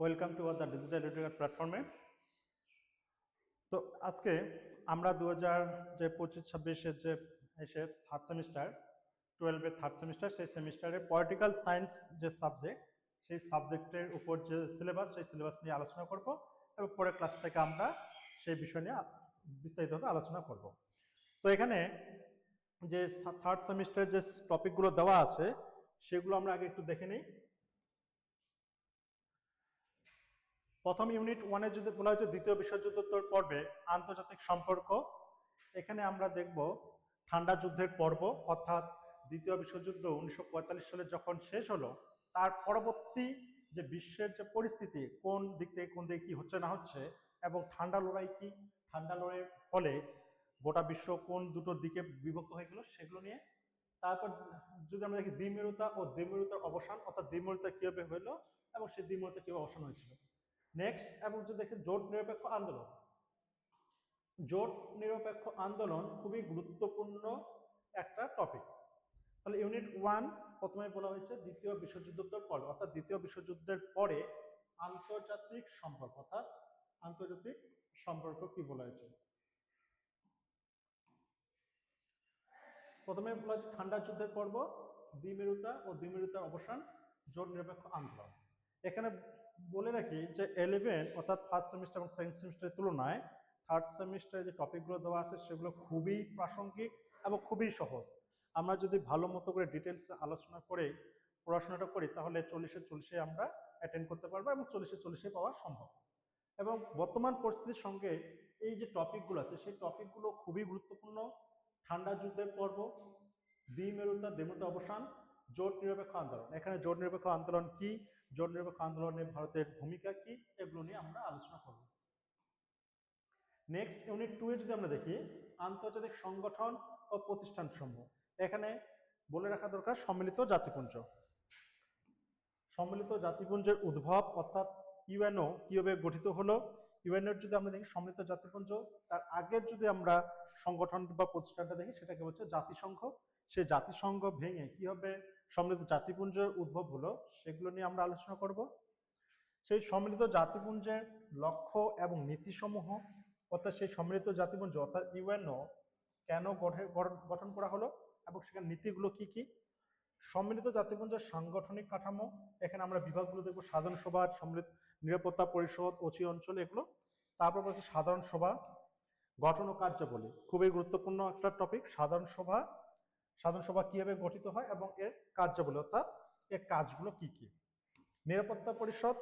Welcome to the digital educate প্ল্যাটফর্মে তো আজকে আমরা দু হাজার যে পঁচিশ, ছাব্বিশের যে এসে থার্ড সেমিস্টার টুয়েলভের থার্ড সেমিস্টার সেই সেমিস্টারে পলিটিক্যাল সায়েন্স যে সাবজেক্ট সেই সাবজেক্টের উপর যে সিলেবাস সেই সিলেবাস নিয়ে আলোচনা করব এবং পরের ক্লাস থেকে আমরা সেই বিষয় নিয়ে বিস্তারিতভাবে আলোচনা করব। তো এখানে যে থার্ড সেমিস্টারের যে টপিকগুলো দেওয়া আছে, সেগুলো আমরা আগে একটু দেখে নিই। প্রথম ইউনিট ওয়ানে যদি বলা হয়েছে দ্বিতীয় বিশ্বযুদ্ধোত্তর পর্বে আন্তর্জাতিক সম্পর্ক। এখানে আমরা দেখব ঠান্ডা যুদ্ধের পর্ব, অর্থাৎ দ্বিতীয় বিশ্বযুদ্ধ উনিশশো পঁয়তাল্লিশ সালে যখন শেষ হলো, তার পরবর্তী যে বিশ্বের যে পরিস্থিতি, কোন দিক থেকে কোন দিকে কি হচ্ছে না হচ্ছে, এবং ঠান্ডা লড়াই কি, ঠান্ডা লড়াইয়ের ফলে গোটা বিশ্ব কোন দুটো দিকে বিভক্ত হয়ে গেল, সেগুলো নিয়ে। তারপর যদি আমরা দেখি দ্বিমেরুতা ও দ্বিমেরুতার অবসান, অর্থাৎ দ্বিমেরুতা কীভাবে হলো, এবং সেই দ্বিমেরুতা কীভাবে অবসান হয়েছিল। নেক্সট এবং যদি দেখি জোট নিরপেক্ষ আন্দোলন। জোট নিরপেক্ষ আন্দোলন খুবই গুরুত্বপূর্ণ একটা টপিক তাহলে ইউনিট ওয়ান প্রথমে বলা হয়েছে দ্বিতীয় বিশ্বযুদ্ধোত্তর পর অর্থাৎ দ্বিতীয় বিশ্বযুদ্ধের পরে আন্তর্জাতিক সম্পর্ক, অর্থাৎ আন্তর্জাতিক সম্পর্ক কি বলা হয়েছে? প্রথমে বলা হয়েছে ঠান্ডা যুদ্ধের পর্ব, দ্বিমেরুতা ও দ্বিমেরুতার অবসান, জোট নিরপেক্ষ আন্দোলন। এখানে বলে রাখি যে এলেভেন অর্থাৎ ফার্স্ট সেমিস্টার এবং সেকেন্ড সেমিস্টারের তুলনায় থার্ড সেমিস্টারে যে টপিকগুলো দেওয়া আছে সেগুলো খুবই প্রাসঙ্গিক এবং খুবই সহজ। আমরা যদি ভালো মতো করে ডিটেলসে আলোচনা করে, পড়াশোনাটা করি, তাহলে চল্লিশে চল্লিশে আমরা অ্যাটেন্ড করতে পারব এবং চল্লিশে চল্লিশে পাওয়া সম্ভব। এবং বর্তমান পরিস্থিতির সঙ্গে এই যে টপিকগুলো আছে, সেই টপিকগুলো খুবই গুরুত্বপূর্ণ। ঠান্ডা যুদ্ধের পর্ব দ্বিমেরুতা দ্বিমেরুতা অবসান জোট নিরপেক্ষ আন্দোলন। এখানে জোট নিরপেক্ষ আন্দোলন কি? জোট নিরপেক্ষ আন্দোলনে ভারতের ভূমিকা কি? এগুলো নিয়ে আমরা আলোচনা করব। নেক্সট ইউনিট টু এ যদি আমরা দেখি, আন্তর্জাতিক সংগঠন ও প্রতিষ্ঠান সমূহ এখানে বলে রাখা দরকার, সম্মিলিত জাতিপুঞ্জ। সম্মিলিত জাতিপুঞ্জের উদ্ভব, অর্থাৎ ইউএনও কীভাবে গঠিত হলো? ইউএনওর যদি আমরা দেখি, সম্মিলিত জাতিপুঞ্জ, তার আগের যদি আমরা সংগঠন বা প্রতিষ্ঠানটা দেখি সেটাকে হচ্ছে জাতিসংঘ। সেই জাতিসংঘ ভেঙে কীভাবে সম্মিলিত জাতিপুঞ্জের উদ্ভব হলো সেগুলো নিয়ে আমরা আলোচনা করব। সেই সম্মিলিত জাতিপুঞ্জের লক্ষ্য এবং নীতিসমূহ, অর্থাৎ সেই সম্মিলিত জাতিপুঞ্জ, অর্থাৎ ইউএনও, কেন গঠন করা হলো এবং সেখানে নীতিগুলো কি কি? সম্মিলিত জাতিপুঞ্জের সাংগঠনিক কাঠামো, এখানে আমরা বিভাগগুলো দেখব, সাধারণ সভা, সম্মিলিত নিরাপত্তা পরিষদ ওচি অঞ্চল, এগুলো। তারপর বলছে সাধারণ সভা গঠন ও কার্যাবলী খুবই গুরুত্বপূর্ণ একটা টপিক সাধারণ সভা সাধারণ সভা কীভাবে গঠিত হয় এবং এর কার্যাবলী, অর্থাৎ এর কাজগুলো কি কি? নিরাপত্তা পরিষদ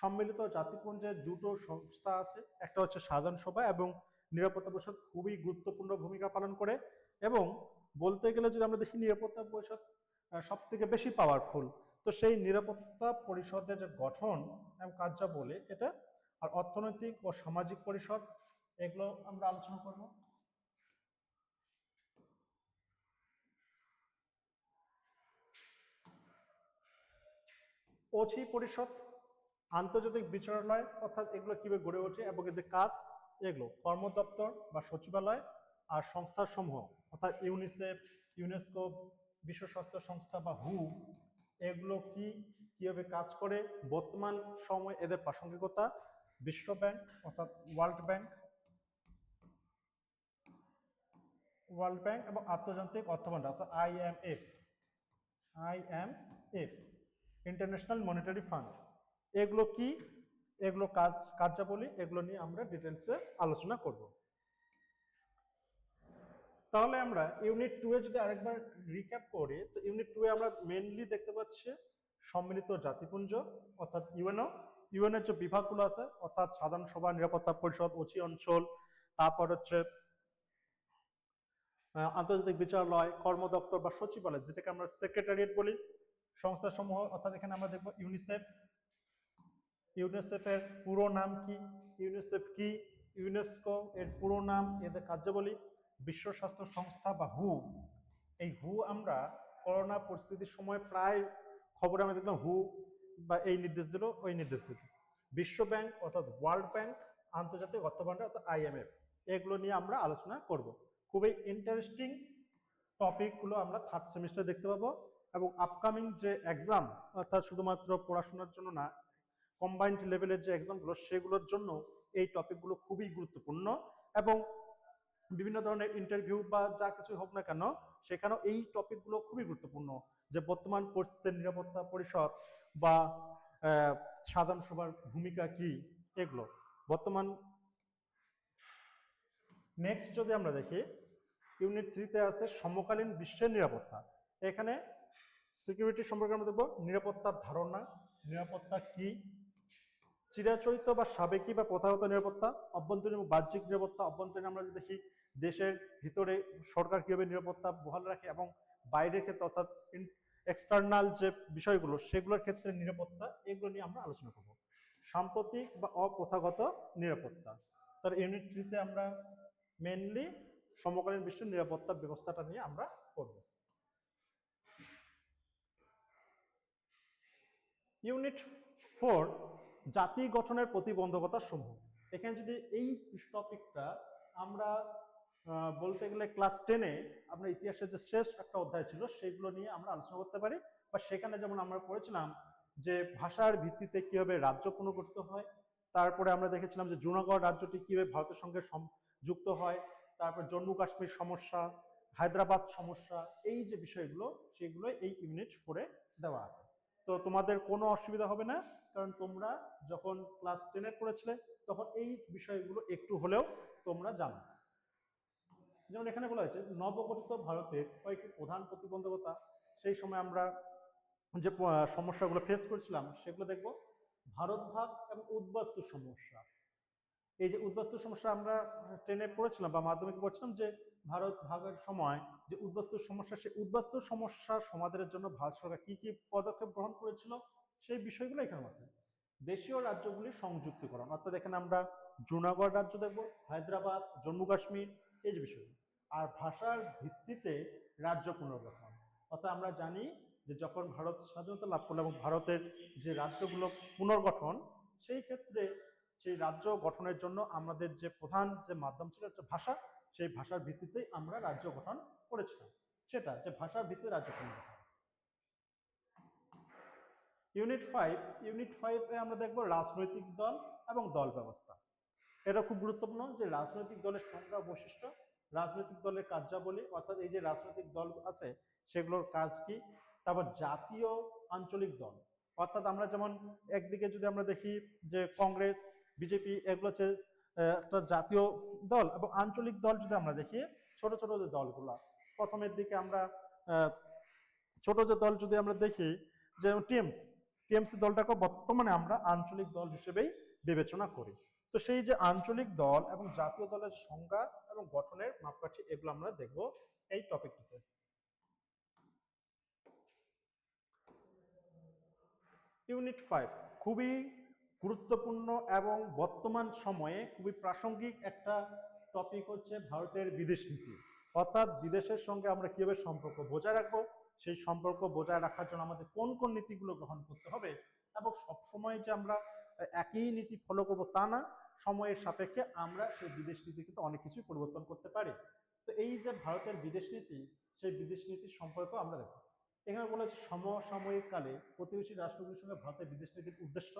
সম্মিলিত জাতিপুঞ্জের দুটো সংস্থা আছে। একটা হচ্ছে সাধারণ সভা এবং নিরাপত্তা পরিষদ খুবই গুরুত্বপূর্ণ ভূমিকা পালন করে এবং বলতে গেলে যদি আমরা দেখি নিরাপত্তা পরিষদ সব থেকে বেশি পাওয়ারফুল তো সেই নিরাপত্তা পরিষদের যে গঠন এবং কার্যাবলী, এটা আর অর্থনৈতিক ও সামাজিক পরিষদ এগুলো আমরা আলোচনা করব। ওছি পরিষদ, আন্তর্জাতিক বিচারালয়, অর্থাৎ এগুলো কীভাবে গড়ে ওঠে এবং এদের কাজ এগুলো কর্ম দপ্তর বা সচিবালয় আর সংস্থাসমূহ, অর্থাৎ ইউনিসেফ, ইউনেস্কো, বিশ্ব স্বাস্থ্য সংস্থা বা হু, এগুলো কি কীভাবে কাজ করে? বর্তমান সময় এদের প্রাসঙ্গিকতা, বিশ্ব ব্যাংক, অর্থাৎ ওয়ার্ল্ড ব্যাংক ওয়ার্ল্ড ব্যাংক এবং আন্তর্জাতিক অর্থভাণ্ডার অর্থাৎ IMF IMF International Monetary Fund এগুলো কি? এগুলো কাজ, কার্যাবলী, এগুলো নিয়ে আমরা ডিটেলসে আলোচনা করব। তাহলে আমরা ইউনিট টু এ যদি আরেকবার রিক্যাপ করি, তো ইউনিট টু এ আমরা মেনলি দেখতে পাচ্ছি সম্মিলিত জাতিপুঞ্জ, অর্থাৎ ইউএনও ইউএনএর যে বিভাগগুলো আছে, অর্থাৎ সাধারণ সভা, নিরাপত্তা পরিষদ ওচি অঞ্চল, তারপর হচ্ছে আন্তর্জাতিক বিচারালয় কর্ম দপ্তর বা সচিবালয়, যেটাকে আমরা সেক্রেটারিয়েট বলি, সংস্থাসমূহ, অর্থাৎ এখানে আমরা দেখব ইউনিসেফ ইউনিসেফের পুরো নাম কি ইউনিসেফ কি ইউনেস্কো এর পুরো নাম, এদের কার্যাবলী, বিশ্ব স্বাস্থ্য সংস্থা বা হু এই হু আমরা করোনা পরিস্থিতির সময় প্রায় খবরে আমরা দেখলাম হু বা এই নির্দেশ দিল, ওই নির্দেশ দিল। বিশ্ব ব্যাংক, অর্থাৎ ওয়ার্ল্ড ব্যাংক আন্তর্জাতিক অর্থভাণ্ডার, অর্থাৎ আইএমএফ এগুলো নিয়ে আমরা আলোচনা করব। খুবই ইন্টারেস্টিং টপিকগুলো আমরা থার্ড সেমিস্টার দেখতে পাবো এবং আপকামিং যে এক্সাম অর্থাৎ শুধুমাত্র পড়াশোনার জন্য না কম্বাইন্ড লেভেলের যে এক্সামগুলো সেগুলোর জন্য এই টপিকগুলো খুবই গুরুত্বপূর্ণ এবং বিভিন্ন ধরনের ইন্টারভিউ বা যা কিছু হোক না কেন, সেখানেও এই টপিকগুলো খুবই গুরুত্বপূর্ণ। যে বর্তমান পরিস্থিতির নিরাপত্তা পরিষদ বা সাধারণ সভার ভূমিকা কি, এগুলো। বর্তমান নেক্সট যদি আমরা দেখি ইউনিট থ্রিতে আছে সমকালীন বিশ্বের নিরাপত্তা। এখানে সিকিউরিটি সম্পর্কে আমরা দেখব, নিরাপত্তার ধারণা, নিরাপত্তা কি? চিরাচরিত বা সাবেকি বা প্রথাগত নিরাপত্তা, অভ্যন্তরীণ এবং বাহ্যিক নিরাপত্তা। অভ্যন্তরীণ আমরা যদি দেখি, দেশের ভিতরে সরকার কীভাবে নিরাপত্তা বহাল রাখে এবং বাইরের ক্ষেত্রে অর্থাৎ এক্সটার্নাল যে বিষয়গুলো, সেগুলোর ক্ষেত্রে নিরাপত্তা, এগুলো নিয়ে আমরা আলোচনা করব। সাম্প্রতিক বা অপ্রথাগত নিরাপত্তা। তার ইউনিট থ্রিতে আমরা মেনলি সমকালীন বিশ্বের নিরাপত্তা ব্যবস্থাটা নিয়ে আমরা করব ইউনিট ফোর জাতি গঠনের প্রতিবন্ধকতা সমূহ। এখানে যদি এই টপিকটা আমরা বলতে গেলে ক্লাস টেনে আমরা ইতিহাসের যে শেষ একটা অধ্যায় ছিল, সেগুলো নিয়ে আমরা আলোচনা করতে পারি। বা সেখানে যেমন আমরা পড়েছিলাম যে ভাষার ভিত্তিতে কীভাবে রাজ্য পুনর্গঠিত হয়, তারপরে আমরা দেখেছিলাম যে জুনাগড় রাজ্যটি কীভাবে ভারতের সঙ্গে সম- যুক্ত হয় তারপর জম্মু কাশ্মীর সমস্যা, হায়দ্রাবাদ সমস্যা, এই যে বিষয়গুলো, সেগুলো এই ইউনিট ফোরে দেওয়া আছে। তো তোমাদের কোনো অসুবিধা হবে না, কারণ তোমরা যখন ক্লাস টেনে পড়েছিলে, তখন এই বিষয়গুলো একটু হলেও তোমরা জানো। যেমন এখানে বলা হয়েছে, নবগঠিত ভারতের কয়েকটি প্রধান প্রতিবন্ধকতা, সেই সময় আমরা যে সমস্যাগুলো ফেস করেছিলাম, সেগুলো দেখব। ভারত ভাগ এবং উদ্বাস্তু সমস্যা। এই যে উদ্বাস্তু সমস্যা আমরা ট্রেনে পড়েছিলাম বা মাধ্যমিকে পড়ছিলাম যে ভারত ভাগের সময় যে উদ্বাস্তু সমস্যা, সেই উদ্বাস্তু সমস্যা সমাধানের জন্য ভারত সরকার কি কি পদক্ষেপ গ্রহণ করেছিল সেই বিষয়গুলো এখানে আছে। দেশীয় রাজ্যগুলি সংযুক্তিকরণ অর্থাৎ এখানে আমরা জুনাগড় রাজ্য দেখব, হায়দ্রাবাদ, জম্মু কাশ্মীর, এই যে বিষয়গুলো। আর ভাষার ভিত্তিতে রাজ্য পুনর্গঠন, অর্থাৎ আমরা জানি যে যখন ভারত স্বাধীনতা লাভ করল এবং ভারতের যে রাজ্যগুলো পুনর্গঠন, সেই ক্ষেত্রে সেই রাজ্য গঠনের জন্য আমাদের যে প্রধান যে মাধ্যম ছিল হচ্ছে ভাষা, সেই ভাষার ভিত্তিতেই আমরা রাজ্য গঠন করেছিলাম। সেটা যে ভাষার ভিত্তিতে রাজ্য পুনর্গঠন ইউনিট ফাইভ ইউনিট ফাইভে আমরা দেখব রাজনৈতিক দল এবং দল ব্যবস্থা। এটা খুব গুরুত্বপূর্ণ যে রাজনৈতিক দলের সংখ্যা বৈশিষ্ট্য, রাজনৈতিক দলের কার্যাবলী, অর্থাৎ এই যে রাজনৈতিক দল আছে, সেগুলোর কাজ কি? তারপর জাতীয় আঞ্চলিক দল। অর্থাৎ আমরা যেমন একদিকে যদি আমরা দেখি যে কংগ্রেস বিজেপি এগুলো হচ্ছে একটা জাতীয় দল এবং আঞ্চলিক দল যদি আমরা দেখি, ছোট ছোট যে দলগুলা, প্রথমের দিকে আমরা ছোট যে দল যদি আমরা দেখি, যে টিএমসি টিএমসি দলটাকে বর্তমানে আমরা আঞ্চলিক দল হিসেবেই বিবেচনা করি। তো সেই যে আঞ্চলিক দল এবং জাতীয় দলের সংজ্ঞা এবং গঠনের মাপকাঠি এগুলো আমরা দেখব এই টপিকটিতে। ইউনিট ফাইভ, খুবই গুরুত্বপূর্ণ এবং বর্তমান সময়ে খুবই প্রাসঙ্গিক একটা টপিক হচ্ছে ভারতের বিদেশ নীতি। অর্থাৎ বিদেশের সঙ্গে আমরা কীভাবে সম্পর্ক বজায় রাখব, সেই সম্পর্ক বজায় রাখার জন্য আমাদের কোন কোন নীতিগুলো গ্রহণ করতে হবে এবং সবসময় যে আমরা একই নীতি ফলো করব তা না, সময়ের সাপেক্ষে আমরা সেই বিদেশ নীতি কিন্তু অনেক কিছুই পরিবর্তন করতে পারি। তো এই যে ভারতের বিদেশ নীতি, সেই বিদেশ নীতির সম্পর্ক আমরা দেখব। এখানে বলা হচ্ছে সমসাময়িক কালে প্রতিবেশী রাষ্ট্রগুলির সঙ্গে ভারতের বিদেশ নীতির উদ্দেশ্য।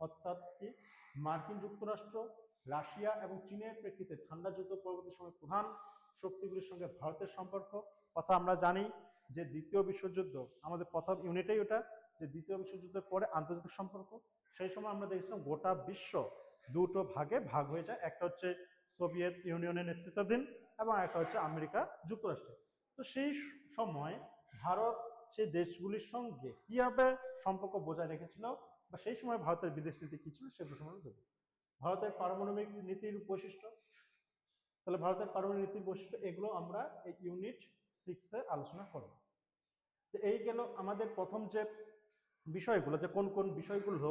অর্থাৎ কি? মার্কিন যুক্তরাষ্ট্র, রাশিয়া এবং চীনের প্রেক্ষিতে ঠান্ডা যুদ্ধ পরবর্তী সময় প্রধান শক্তিগুলির সঙ্গে ভারতের সম্পর্ক। কথা আমরা জানি যে দ্বিতীয় বিশ্বযুদ্ধ, আমাদের প্রথম ইউনিটেই ওটা, যে দ্বিতীয় বিশ্বযুদ্ধের পরে আন্তর্জাতিক সম্পর্ক। সেই সময় আমরা দেখেছিলাম গোটা বিশ্ব দুটো ভাগে ভাগ হয়ে যায়। একটা হচ্ছে সোভিয়েত ইউনিয়নের নেতৃত্বাধীন এবং একটা হচ্ছে আমেরিকা যুক্তরাষ্ট্র। তো সেই সময় ভারত সেই দেশগুলির সঙ্গে কীভাবে সম্পর্ক বজায় রেখেছিল? বা সেই সময় ভারতের বিদেশ নীতি কি ছিল সেগুলো সম্বন্ধে দেখব ভারতের পারমাণবিক নীতির বৈশিষ্ট্য, তাহলে ভারতের পারমাণবিক নীতির বৈশিষ্ট্য এগুলো আমরা এই ইউনিট সিক্সে আলোচনা করব। তো এই গেল আমাদের প্রথম যে বিষয়গুলো, যে কোন কোন বিষয়গুলো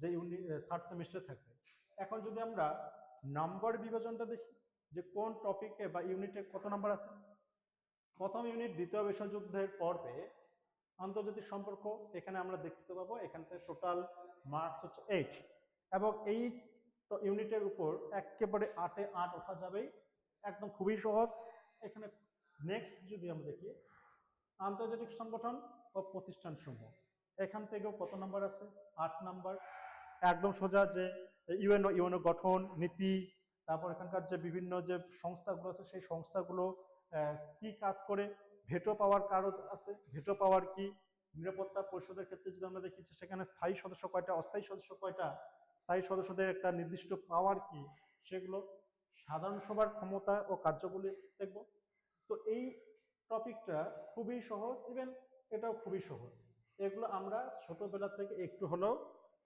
যে ইউনিট থার্ড সেমিস্টার থাকবে। এখন যদি আমরা নাম্বার বিভাজনটা দেখি, যে কোন টপিকে বা ইউনিটে কত নাম্বার আছে? প্রথম ইউনিট দ্বিতীয় বিশ্বযুদ্ধের পর্বে আন্তর্জাতিক সম্পর্ক, এখানে আমরা দেখতে পাবো, এখান থেকে টোটাল মার্কস হচ্ছে এইট এবং এই ইউনিটের উপর একেবারে আটে আট ওঠা যাবেই। একদম খুবই সহজ। এখানে নেক্সট যদি আমরা দেখি, আন্তর্জাতিক সংগঠন ও প্রতিষ্ঠান সমূহ এখান থেকেও কত নাম্বার আছে? আট নাম্বার একদম সোজা যে ইউএনও ইউএনও গঠন, নীতি, তারপর এখানকার যে বিভিন্ন যে সংস্থাগুলো আছে, সেই সংস্থাগুলো কি কাজ করে? ভেটো পাওয়ার কারণ আছে। ভেটো পাওয়ার কি? নিরাপত্তা পরিষদের ক্ষেত্রে যদি আমরা দেখি সেখানে স্থায়ী সদস্য কয়টা, অস্থায়ী সদস্য কয়টা, স্থায়ী সদস্যদের একটা নির্দিষ্ট পাওয়ার কি, সেগুলো সাধারণ সভার ক্ষমতা ও কার্যগুলি দেখব। তো এই টপিকটা খুবই সহজ ইভেন এটাও খুবই সহজ। এগুলো আমরা ছোটবেলা থেকে একটু হলেও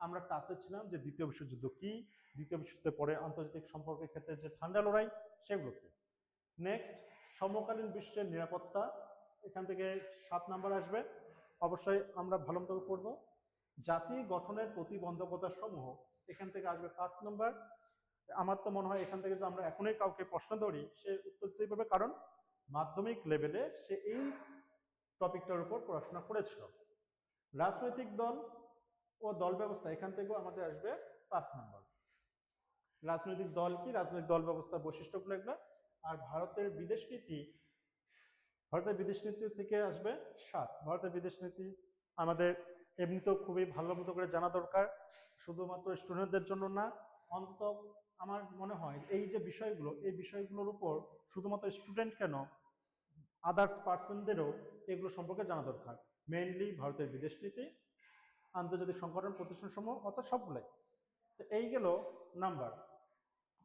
আমরা টাচে ছিলাম যে দ্বিতীয় বিশ্বযুদ্ধ কি, দ্বিতীয় বিশ্বযুদ্ধের পরে আন্তর্জাতিক সম্পর্কের ক্ষেত্রে যে ঠান্ডা লড়াই, সেগুলো কি? নেক্সট সমকালীন বিশ্বের নিরাপত্তা এখান থেকে সাত নাম্বার আসবে। অবশ্যই আমরা ভালো মতো পড়ব। জাতি গঠনের প্রতিবন্ধকতা সমূহ, এখান থেকে আসবে পাঁচ নম্বর। আমার তো মনে হয় এখান থেকে যে আমরা এখনই কাউকে প্রশ্ন ধরি, সে উত্তর দিতে পারবে কারণ মাধ্যমিক লেভেলে সে এই টপিকটার উপর পড়াশোনা করেছিল। রাজনৈতিক দল ও দল ব্যবস্থা, এখান থেকেও আমাদের আসবে পাঁচ নম্বর। রাজনৈতিক দল কি? রাজনৈতিক দল ব্যবস্থার বৈশিষ্ট্যগুলো এগুলো। আর ভারতের বিদেশ নীতি ভারতের বিদেশ নীতি থেকে আসবে সাত। ভারতের বিদেশ নীতি আমাদের এমনিতেও খুবই ভালো মতো করে জানা দরকার। শুধুমাত্র স্টুডেন্টদের জন্য না, অন্তত আমার মনে হয় এই যে বিষয়গুলো, এই বিষয়গুলোর উপর শুধুমাত্র স্টুডেন্ট কেন আদার্স পার্সনদেরও এগুলো সম্পর্কে জানা দরকার। মেইনলি ভারতের বিদেশ নীতি, আন্তর্জাতিক সংগঠন প্রতিষ্ঠান সমূহ অর্থাৎ সবগুলাই। তো এই গেল নাম্বার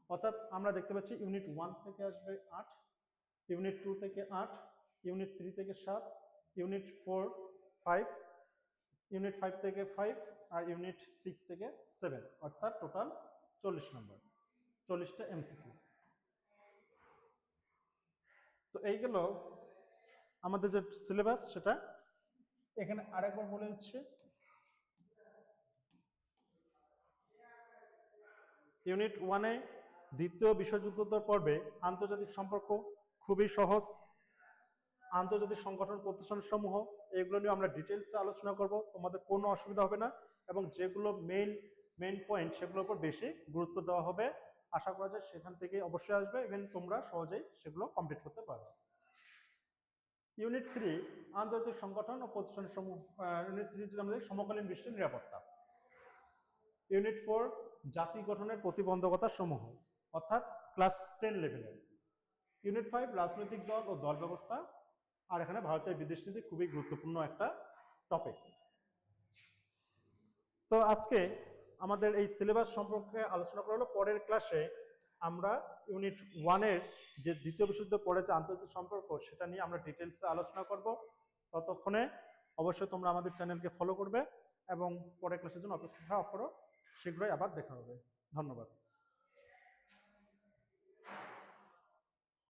অর্থাৎ আমরা দেখতে পাচ্ছি ইউনিট ওয়ান থেকে আসবে আট ইউনিট টু থেকে আট ইউনিট থ্রি থেকে সাত, unit four five unit five থেকে ফাইভ আর ইউনিট সিক্স থেকে সেভেন অর্থাৎ টোটাল চল্লিশ নম্বর চল্লিশটা এমসিকিউ তো এই গেল আমাদের যে সিলেবাস সেটা এখানে আরেকবার বলে দিচ্ছি। ইউনিট ওয়ানে দ্বিতীয় বিশ্বযুদ্ধোত্তর পর্বে আন্তর্জাতিক সম্পর্ক খুবই সহজ। আন্তর্জাতিক সংগঠন প্রতিষ্ঠান সমূহ এগুলো নিয়ে আমরা ডিটেলসে আলোচনা করব, তোমাদের কোনো অসুবিধা হবে না এবং যেগুলো মেইন মেইন পয়েন্ট সেগুলোর উপর বেশি গুরুত্ব দেওয়া হবে, আশা করা যায় সেখান থেকে অবশ্যই আসবে ইভেন তোমরা সহজেই সেগুলো কমপ্লিট করতে পারবে ইউনিট থ্রি আন্তর্জাতিক সংগঠন ও প্রতিষ্ঠান সমূহ ইউনিট থ্রি আমাদের সমকালীন বিশ্বের নিরাপত্তা। ইউনিট ফোর জাতি গঠনের প্রতিবন্ধকতা সমূহ অর্থাৎ ক্লাস টেন লেভেলের ইউনিট ফাইভ রাজনৈতিক দল ও দল ব্যবস্থা। আর এখানে ভারতের বিদেশ নীতি খুবই গুরুত্বপূর্ণ একটা টপিক তো আজকে আমাদের এই সিলেবাস সম্পর্কে আলোচনা করা হলো। পরের ক্লাসে আমরা ইউনিট ওয়ানের যে দ্বিতীয় বিশুদ্ধ পড়ে যে আন্তর্জাতিক সম্পর্ক, সেটা নিয়ে আমরা ডিটেলসে আলোচনা করব। ততক্ষণে অবশ্যই তোমরা আমাদের চ্যানেলকে ফলো করবে এবং পরের ক্লাসের জন্য অপেক্ষা করো। শীঘ্রই আবার দেখা হবে। ধন্যবাদ।